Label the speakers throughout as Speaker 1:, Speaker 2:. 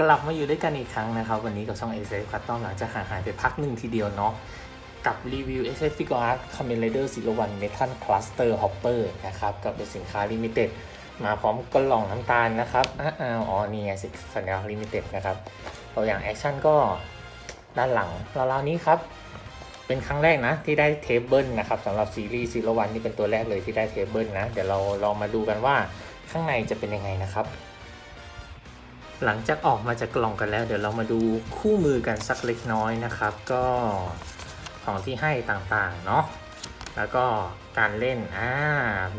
Speaker 1: กลับมาอยู่ด้วยกันอีกครั้งนะครับ วันนี้กับช่อง s อ c u s t o m หลังจากห่างหายไปพักหนึ่งทีเดียวเนาะกับรีวิว s อ Figure Art Kamen Rider Zero One Metal Cluster Hopper นะครับ กับเป็นสินค้า Limited มาพร้อมกล่องน้ำตาลนะครับอ้าวอ๋อนี่ไงสัญลักษณ์ Limited นะครับตัวอย่างแอคชั่นก็ด้านหลังราวๆนี้ครับ เป็นครั้งแรกนะที่ได้เทเบิลนะครับสำหรับซีรีส์ซีโรวันนี่เป็นตัวแรกเลยที่ได้เทเบิลนะ เดี๋ยวเราลองมาดูกันว่าข้างในจะเป็นยังไงนะครับ หลังจากออกมาจากกล่องกันแล้ว เดี๋ยวเรามาดูคู่มือกันสักเล็กน้อยนะครับ ก็ของที่ให้ต่างๆเนาะแล้วก็การเล่นอ่า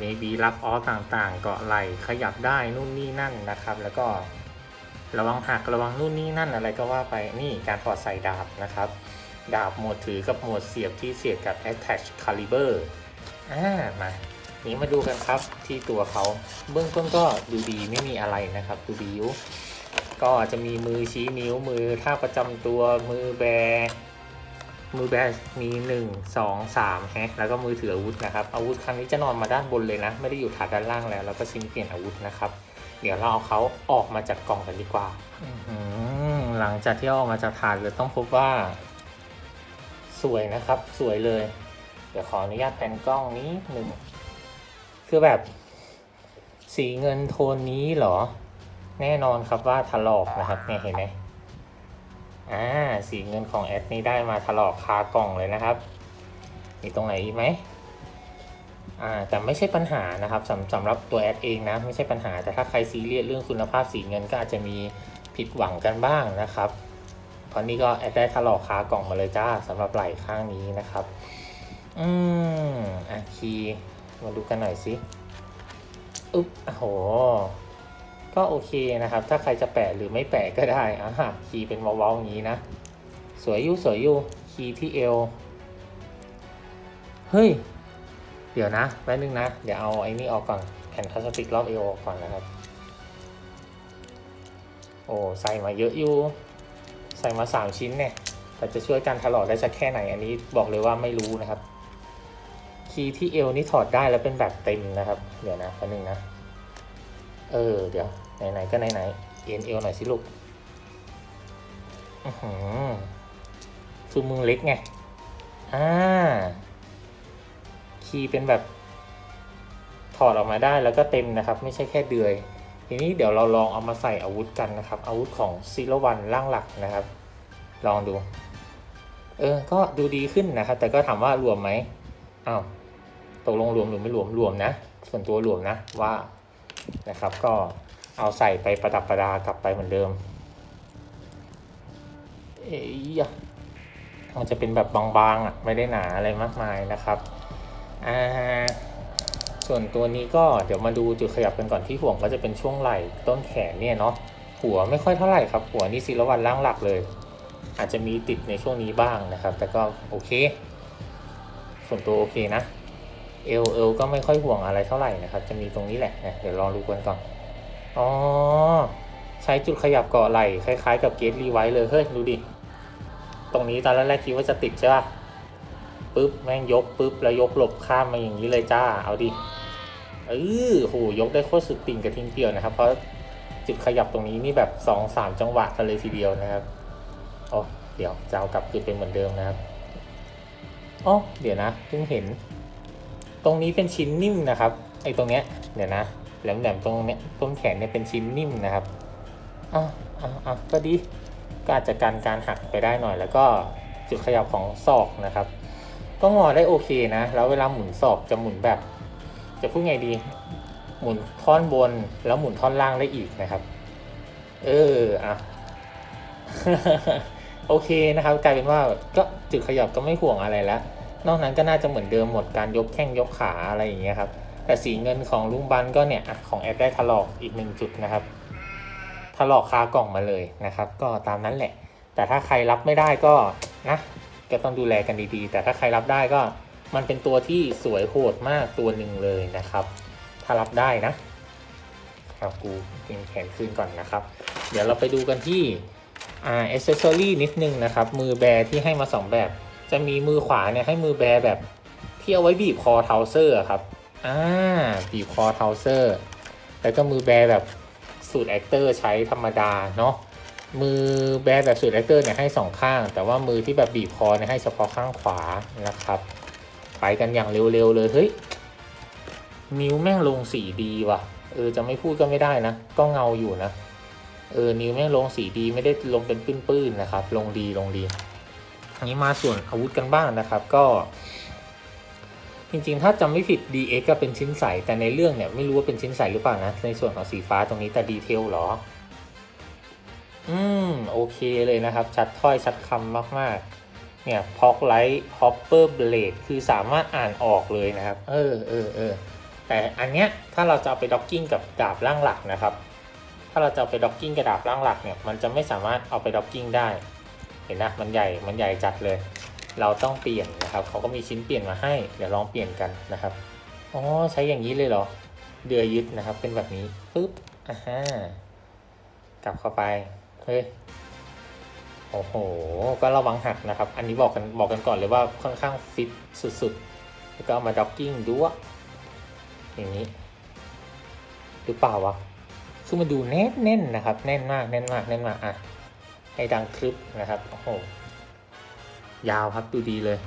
Speaker 1: maybe รับออฟต่างๆ เกาะไหลขยับได้นู่นนี่นั่นนะครับ แล้วก็ระวังหักระวังนู่นนี่นั่นอะไรก็ว่าไปนี่การถอดใส่ดาบนะครับ ดาบหมดถือกับหมดเสียบที่เสียบกับ attach caliber อ่ามานี้มาดูกันครับที่ตัวเขาเบื้องต้นก็ดูดีไม่มีอะไรนะครับ ดูดีอยู่ ก็จะมีมือชี้นิ้วมือท่าประจำตัวมือแบ มือแบมี1 2 3แฮะแล้วก็มือถืออาวุธนะครับ อาวุธครั้งนี้จะนอนมาด้านบนเลยนะ ไม่ได้อยู่ถาดด้านล่างแล้ว แล้วก็ชิ้นเปลี่ยนอาวุธนะครับ เดี๋ยวเราเอาเขาออกมาจากกล่องกันดีกว่าหลังจากที่ออกมาจากถาดเลยต้องพบว่า สวยนะครับ สวยเลย เดี๋ยวขออนุญาตแผนกล้องนี้หนึ่งคือแบบ สีเงินโทนนี้เหรอ แน่นอนครับว่าถลอกนะครับเนี่ยเห็นไหมอ่าสีเงินของแอดนี้ได้มาถลอกคากล่องเลยนะครับ มีตรงไหนอีกไหมอ่าแต่ไม่ใช่ปัญหานะครับสำสำหรับตัวแอดเองนะไม่ใช่ปัญหาแต่ถ้าใครซีเรียสเรื่องคุณภาพสีเงินก็อาจจะมีผิดหวังกันบ้างนะครับเพราะนี่ก็แอดได้ถลอกคากล่องมาเลยจ้าสำหรับไหล่ข้างนี้นะครับอืมอะคีมาดูกันหน่อยสิอุ๊บโอ้โห ก็โอเคนะครับ ถ้าใครจะแปะหรือไม่แปะก็ได้อะฮะคีย์เป็นเว้าๆอย่างนี้นะ สวยอยู่สวยอยู่คีย์ที่เอว เฮ้ย เดี๋ยวนะแป๊บนึงนะ เดี๋ยวเอาไอ้นี่ออกก่อน แผ่นพลาสติกรอบเอวออกก่อนนะครับ โอ้ใส่มาเยอะอยู่ ใส่มาสามชิ้นเนี่ยแต่จะช่วยการถลอกได้สักแค่ไหนอันนี้บอกเลยว่าไม่รู้นะครับ คีย์ที่เอวนี่ถอดได้แล้วเป็นแบบเต็มนะครับ เดี๋ยวนะแป๊บนึงนะ เออ เดี๋ยว ไหน ๆ ก็ไหนๆเอ็นเอวหน่อยสิลูกอือหือคือมือเล็กไง อ่า คีย์เป็นแบบ ถอดออกมาได้แล้วก็เต็มนะครับ ไม่ใช่แค่เดือย ทีนี้เดี๋ยวเราลองเอามาใส่อาวุธกันนะครับ อาวุธของซีโรวันร่างหลักนะครับ ลองดู เออ ก็ดูดีขึ้นนะครับ แต่ก็ถามว่ารวมไหมอ้าวตกลงรวมหรือไม่รวมรวมนะ ส่วนตัวรวมนะว่า นะครับ ก็เอาใส่ไปประดับประดากลับไปเหมือนเดิม เอ้ยมันจะเป็นแบบบางๆอะไม่ได้หนาอะไรมากมายนะครับอ่าส่วนตัวนี้ก็เดี๋ยวมาดูจุดขยับกันก่อนที่ห่วงก็จะเป็นช่วงไหล่ต้นแขนเนี่ยเนาะหัวไม่ค่อยเท่าไหร่ครับ หัวนี่ซีรวันล่างหลักเลย อาจจะมีติดในช่วงนี้บ้างนะครับ แต่ก็โอเค ส่วนตัวโอเคนะ เอลเอลก็ไม่ค่อยห่วงอะไรเท่าไหร่นะครับ จะมีตรงนี้แหละเดี๋ยวลองดูกันก่อน อ๋อ ใช้จุดขยับเกาะไหล่คล้ายๆ กับเกตรีไวเลยเฮ้ยดูดิ ตรงนี้ตอนแรกๆคิดว่าจะติดใช่ป่ะปุ๊บแม่งยกปุ๊บแล้วยกหลบข้ามมาอย่างนี้เลยจ้า เอาดิเออโหยกได้โคตรสุดติ่งกระทิงเกี่ยวนะครับ เพราะจุดขยับตรงนี้นี่แบบสองสามจังหวะกันเลยทีเดียวนะครับโอ้เดี๋ยวจะเอากลับคืนเป็นเหมือนเดิมนะครับอ๋อเดี๋ยวนะเพิ่งเห็น ตรงนี้เป็นชิ้นนิ่มนะครับไอ้ตรงเนี้ยเดี๋ยวนะแหลมๆตรงเนี้ยต้นแขนเนี่ยเป็นชิ้นนิ่มนะครับอะอะอะก็ดีก็อาจจะกันการหักไปได้หน่อย แล้วก็จุดขยับของศอกนะครับ ก็งอได้โอเคนะ แล้วเวลาหมุนศอกจะหมุนแบบ จะพูดไงดี หมุนท่อนบนแล้วหมุนท่อนล่างได้อีกนะครับ เอออะโอเคนะครับ กลายเป็นว่าก็จุดขยับก็ไม่ห่วงอะไรแล้ว นอกนั้นก็น่าจะเหมือนเดิมหมดการยกแข้งยกขาอะไรอย่างเงี้ยครับ แต่สีเงินของลุงบันก็เนี่ยของแอดได้ถลอกอีกหนึ่งจุดนะครับถลอกคากล่องมาเลยนะครับ ก็ตามนั้นแหละ แต่ถ้าใครรับไม่ได้ก็นะก็ต้องดูแลกันดีๆ แต่ถ้าใครรับได้ก็มันเป็นตัวที่สวยโหดมากตัวหนึ่งเลยนะครับ ถ้ารับได้นะเอากูเกงแขนคืนก่อนนะครับ เดี๋ยวเราไปดูกันที่อ่าอ c เซอรี่นิดนึงนะครับ มือแบร์ที่ให้มาสองแบบ จะมีมือขวาเนี่ยให้มือแบร์แบบที่เอาไว้บีบคอเทาเซอร์อะครับ อ่า บีบคอเทาเซอร์ แล้วก็มือแบร์แบบสูตรแอคเตอร์ใช้ธรรมดาเนาะ มือแบแบบสุดแอคเตอร์เนี่ยให้สองข้าง แต่ว่ามือที่แบบบีบคอเนี่ยให้เฉพาะข้างขวานะครับ ไปกันอย่างเร็วๆเลยเฮ้ยนิ้วแม่งลงสีดีว่ะ เออจะไม่พูดก็ไม่ได้นะ ก็เงาอยู่นะ เออนิ้วแม่งลงสีดีไม่ได้ลงเป็นปื้นๆนะครับ ลงดีลงดี อันนี้มาส่วนอาวุธกันบ้างนะครับ ก็ จริงๆ ถ้าจำไม่ผิด DX ก็เป็นชิ้นใส แต่ในเรื่องเนี่ยไม่รู้ว่าเป็นชิ้นใสหรือเปล่านะ ในส่วนของสีฟ้าตรงนี้แต่ดีเทลเหรอ อืม โอเคเลยนะครับ ชัดถ้อยชัดคำมากๆ เนี่ยพ็อกไลท์ฮอปเปอร์เบลดคือสามารถอ่านออกเลยนะครับ เออเออเออแต่อันเนี้ยถ้าเราจะเอาไปด็อกกิ้งกับดาบล่างหลักนะครับ ถ้าเราจะเอาไปด็อกกิ้งกับดาบล่างหลักเนี่ย มันจะไม่สามารถเอาไปด็อกกิ้งได้ เห็นนะมันใหญ่มันใหญ่จัดเลย เราต้องเปลี่ยนนะครับเขาก็มีชิ้นเปลี่ยนมาให้เดี๋ยวลองเปลี่ยนกันนะครับอ๋อใช้อย่างนี้เลยเหรอเดือยยึดนะครับ เป็นแบบนี้ปึ๊บอ่าฮะกลับเข้าไปเฮ้ยโอ้โห ก็ระวังหักนะครับ อันนี้บอกกันบอกกันก่อนเลยว่าค่อนข้างฟิตสุดๆ แล้วก็เอามาด็อกกิ้งด้วยอย่างนี้ หรือเปล่าวะ คือมันดูแน่นแน่นๆนะครับ แน่นมาก แน่นมาก แน่นมาก อะ ให้ดังคลิปนะครับโอ้โหยาวครับดูดีเลย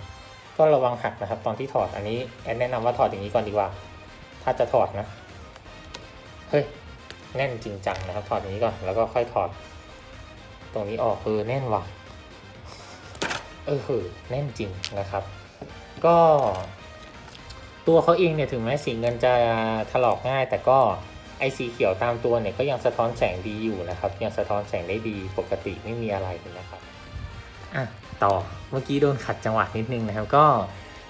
Speaker 1: ก็ระวังหักนะครับ ตอนที่ถอดอันนี้แอนแนะนำว่าถอดอย่างนี้ก่อนดีกว่า ถ้าจะถอดนะเฮ้ยแน่นจริงจังนะครับ ถอดอย่างนี้ก่อนแล้วก็ค่อยถอด ตรงนี้ออกเออแน่นว่ะเออเหอแน่นจริงนะครับ ก็ตัวเขาเองเนี่ยถึงแม้สีเงินจะถลอกง่ายแต่ก็ ไอสีเขียวตามตัวเนี่ยก็ยังสะท้อนแสงดีอยู่นะครับ ยังสะท้อนแสงได้ดีปกติไม่มีอะไรนะครับอะต่อเมื่อกี้โดนขัดจังหวะนิดนึงนะครับ ก็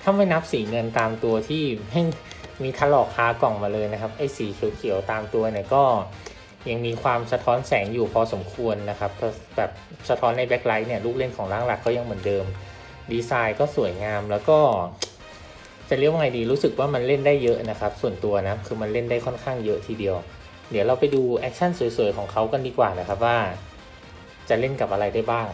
Speaker 1: ถ้าไม่นับสีเงินตามตัวที่แม่มีถลอกคากล่องมาเลยนะครับไอสีเขียวๆตามตัวเนี่ยก็ยังมีความสะท้อนแสงอยู่พอสมควรนะครับแบบสะท้อนในแบ็คไลท์เนี่ยลูกเล่นของร่างหลักก็ยังเหมือนเดิม ดีไซน์ก็สวยงามแล้วก็ จะเรียกว่าไงดีรู้สึกว่ามันเล่นได้เยอะนะครับ ส่วนตัวนะคือมันเล่นได้ค่อนข้างเยอะทีเดียว เดี๋ยวเราไปดูแอคชั่นสวยๆของเขากันดีกว่านะครับว่า จะเล่นกับอะไรได้บ้าง